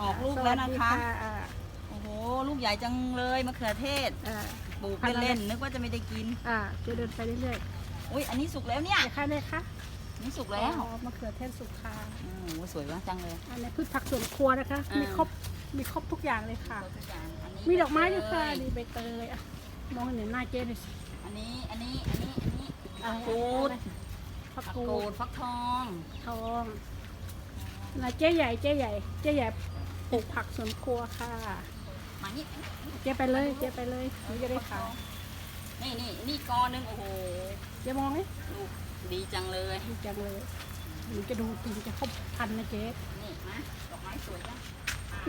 ออกลูกแล้วนะคะสวัสดีอ่าโอ้โห ลูกใหญ่จังเลยมะเขือเทศ อ่า ปลูกเล่นๆ นึกว่าจะไม่ได้กิน อ่าจะเดินไปเรื่อยอุ้ย อันนี้สุกแล้วเนี่ยๆนะคะเนี่ยคะอันนี่สุกแล้วอ๋อมะเขือเทศสุกค่ะโอ้โหสวยมากจังเลย อันนี้พืชผักสวนครัวนะคะ อ่ามี มีครบ มีครบทุกอย่างเลยค่ะทุกอย่างอันนี้มีดอกไม้ด้วยค่ะใบเตนี่ใบเตยอะมองเห็นหน้าเจ๊หน่อยสิอันนี้ อันนี้ อันนี้ อันนี้อ่ากูดผักผักกูกูดดฟักทอง ทองนะเจ๊ใหญ่ เจ๊ใหญ่ เจ๊ใหญ่ ปลูกผักสวนครัวค่ะ มานี่เจ๊ไปเลยเจ๊ไปเลยหนูจะได้ขายนี่นี่นี่กอหนึงโอ้โหเจ๊มองไหมลูกดีจังเลย ดีจังเลยหนูจะดูถึงจะครบพันนะเจ๊นี่มาดอกไม้สวยจัง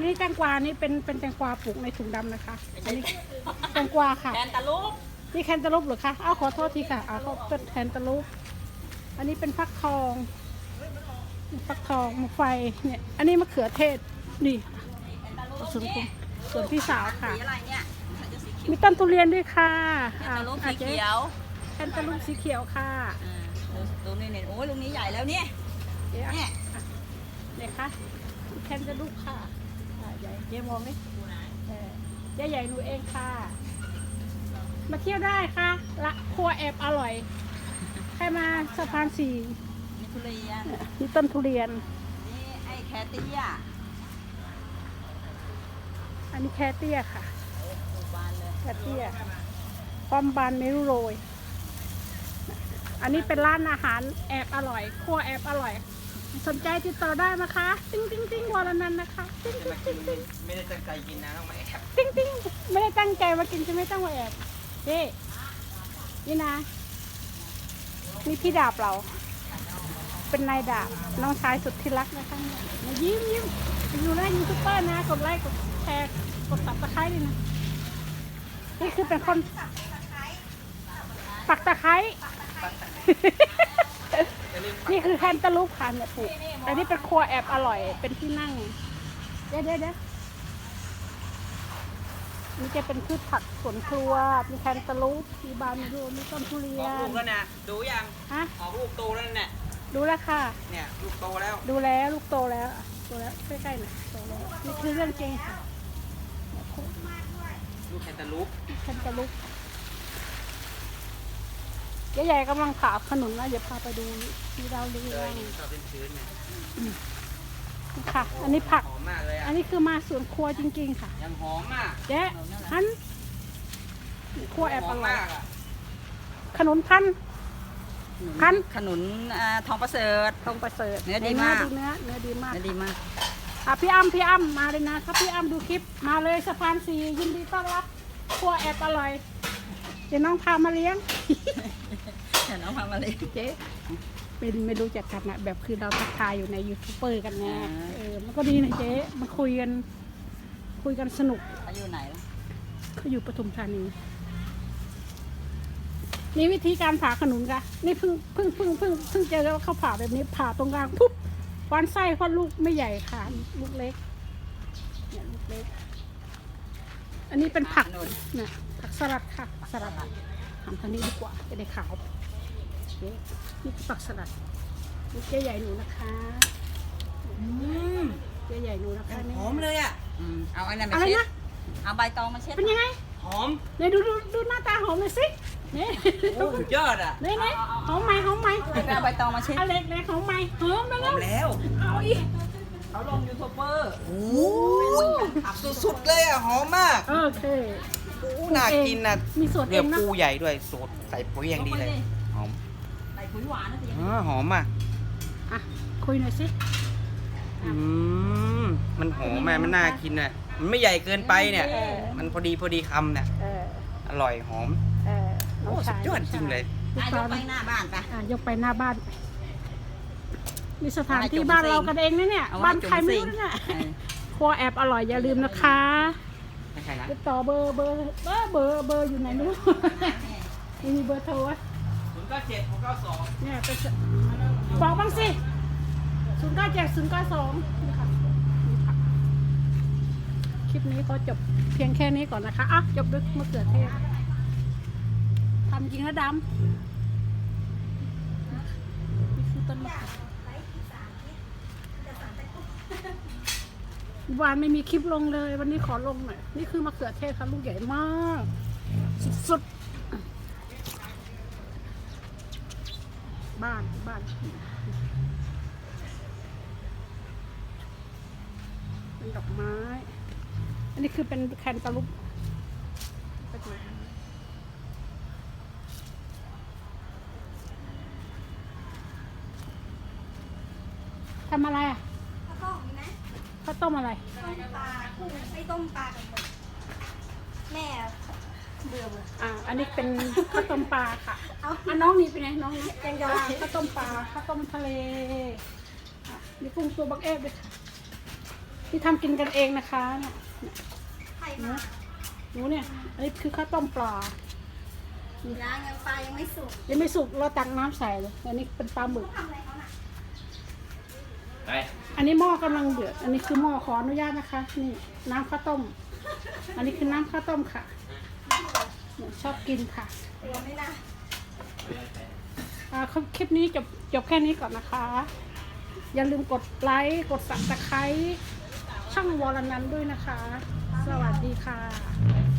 นี่แตงกวานี่เป็นเป็นแตงกวาปลูกในถุงดำนะคะไม่อัใช่นนี้แตงกวาค่ะ แทนตะลุกนี่แคนตาลูปเหรือคะอ้าวขอโทษทีค่ะอ้าวเขาเป็นแคนตาลูปอันนี้เป็นฟักทอง ฟักทองมะไฟเนี่ย อันนี้มะเขือเทศ นี่ แทนตะลุกส่วนคุณส่วนพี่สาวค่ะ สีอะไรเนี่ยมันจะสีเขียวมีต้นทุเรียนด้วยค่ะแทนอ่าตะลุกอ่าสีเจ๊เขียวแคนตาลูปสีเขียวค่ะอ่าดูดูนี่เนี่ยโอ้ยลูกนี้ใหญ่แล้วเนี่ยเจ๊อะเนี่ยเนี่ยค่ะแคนตาลูปค่ะอ่าใหญ่เจ๊มองไหมเออเจ๊ใหญ่หนูเองค่ะ มาเที่ยวได้ค่ะละครัวแอบอร่อย ใครมาสะพานสี่นี่ทุเรียนนี่ต้นทุเรียน นี่ไอ้แคตเตี้ย อันนี้แคเตี้ยค่ะแคเตี้ยป้อมบานเมรุโรย อันนี้เป็นร้านอาหารแอบอร่อยครัวแอบอร่อย สนใจติดต่อได้นะคะติ้งติ้งติ้งวรนันนะคะติ้งจะติ้งติ้งติ้งไม่ได้ตั้งใจกินนะต้องมาแอบติ้งติ้งไม่ได้ตั้งใจมากินจะไม่ต้องมาแอบเจ๊นี่นะนี่พี่ดาบเรา เป็นนายดาบน้องชายสุดที่รักนะคะมายิ้มยิ้มอยู่นะยูทูบเบอร์นะกดไลค์กด ร์กดตับตะไคร้ด้วยนะนี่คือเป็นคนปักตะไคร้นี่คือแคนตาลูปค่ะเนี่ยปลูกอันนี้เป็นครัวแอบอร่อย เป็นที่นั่ง เดี๋ยวเดี๋ยวเดี๋ยวนี่จะเป็นพืชผักสวนครัว มีแคนตาลูปมีบานมีดูมีต้นทุเรีอยอกลูน กแล้วนะ ดูยังฮะ ออกลูกโตแล้วเนี่ยดูแล้วค่ะ เนี่ยลูกโตแล้ว ดูแล้วลูกโตแล้วโตแล้วใกล้ๆหน่อยโตแล้วนี่คือเรื่องจริงค่ะ ลูกแคนตาลูปแคนตาลูปเจ๊ใหญ่กำลังผ่าขนุนนะเดี๋ยวพาไปดูที่เราเรีเลยยงชอบเป็นชื้นเนี่ยค่ะ อันนี้ผัก หอมมากเลยอัอะนนี้คือมาสวนครัวจริงๆค่ะยังหอมมากเจ๊ฮันครัวแอบอหอมร่อยมากอะขนุนพันธุ์ พัน ขนุนอ่าทองประเสริฐ ทองประเสริฐเนื้อดีมาก เนื้อเนื้อดีมากนะดีมาก อะพี่อ้ำพี่อ้ำมาเลยนะครับพี่อ้ำดูคลิปมาเลยสะพานสียินดีต้อนรับครัวแอบอร่อย เดี๋ยวน้องพามาเลี้ยง เดี๋ยวน้องพามาเลยเจ๊เป็นไม่รู้จักกันนะแบบคือเราทักทายอยู่ในยูทูบเบอร์กันไงอ่าเออมันก็ดีนะเจ๊มันคุยกัน คุยกันสนุกเขาอยู่ไหนล่ะเขาอยู่ปทุมธานีนี่วิธีการผ่าขนุนค่ะนี่เพิ่งเพิ่งเพิ่งเพิ่งเพิ่งเจอว่าเขาผ่าแบบนี้ผ่าตรงกลางปุ๊บ วานไส้เพราะลูกไม่ใหญ่ค่ะ ลูกเล็กเนี่ยลูกเล็ก อันนี้เป็นผักขนุนนะผักสลัดค่ะผักสลัดทำทางนี้ดีกว่าจะได้ขาวนี่นี่คือผักสลัดนี่เจ๊ใหญ่หนูนะคะอืมเจ๊ใหญ่หนูนะคะนี่หอมเลยอะอืมเอาอันนั้นมาอะไรเช็ดนะเอาใบตองมาเช็ดเป็นยังไงหอมเนี่ยดูดูดูหน้าตาหอมเลยสิเนี่ยโอ้สุดยอดอะเนี่ยเนี่ยหอมไหมหอมไหมเอาใบตองมาเช็ดเอาเล็กเล็กหอมไหมหอมมาหแล้อวมแล้ว เอาอีกเขาลงยูทูบเบอร์โอ้สุดๆเลยอะหอมมากโอเคโอ้น่ากินนะมีส่วนเอเรียงกนะปูใหญ่ด้วยสูตรใส่ปุ๋ยอย่างดีเลยหอมใส่ปุ๋ยหวานนะสิอ๋อหอมอะอะคุยหน่อยสิอืมมันหอมอะมันน่ากินอะมันไม่ใหญ่เกินไปเนี่ย มันพอดีพอดีคำเนี่ยเอออร่อยหอมเออน้ โอ้งสุชาดยอดจริงเลยลูกนายสากวไปหน้าบ้านไปอะยกไปหน้าบ้านมีสถานที่เอาไว้จุ่มบ้านเราซิงกันเองนะเนี่ยเอาไว้บ้านใครไม่จุ่มซิงรู้นะเนี่ยเออครัวแอบอร่อยอย่าลืมนะคะไม่ใช่นะติดต่อเบอร์เบอร์เบอร์เบอร์เบอร์อยู่ไหนไม่รู้มีเบอร์โทรอะศูนย์เก้าเจ็ดหกเก้าสองเนี่ยเป็นจะบอกบ้างสิศูนย์เก้าเจ็ดศูนย์เก้าสองนี่ค่ะนี่ค่ะคลิปนี้ก็จบเพียงแค่นี้ก่อนนะคะอะจบด้วยมะเขือเทศทำจริงนะดำนี่คือต้นมะขือวานไม่มีคลิปลงเลย วันนี้ขอลงหน่อย นี่คือมะเขือเทศค่ะลูกใหญ่มาก สุดๆ บ้านบ้านเป็นดอกไม้ อันนี้คือเป็นแคนตาลูปดู ทำอะไรอะข้าวต้มมีไหมข้าวต้มอะไรต้มปลากุ้งไอ้ต้มปลากับหมึกแม่เบื่อเบื่ออ่าอันนี้เป็นข้าวต้มปลาค่ะเอาอะน้องนี่เป็นไงน้องนี่แกงยอข้าวต้มปลาข้าวต้มทะเลอะมีกุ้งตัวบักเอฟด้วยค่ะที่ทำกินกันเองนะคะเนี่ยไข่มาหนูเนี่ยอันนี้คือข้าวต้มปลาย่างยังปลายังไม่สุกยังไม่สุกเราตักน้ำใส่เลยอันนี้เป็นปลาหมึกทำอะ ไรเขาน่ะไป อันนี้หม้อกำลังเดือด อันนี้คือหม้อขออนุญาตนะคะ นี่น้ำข้าวต้ม อันนี้คือน้ำข้าวต้มค่ะเนี่ยชอบกินค่ะตัวไม่น่า อ่าคลิปนี้จบจบแค่นี้ก่อนนะคะ อย่าลืมกดไลค์กดสับตะไคร้ช่องวอลนันด้วยนะคะ สวัสดีค่ะ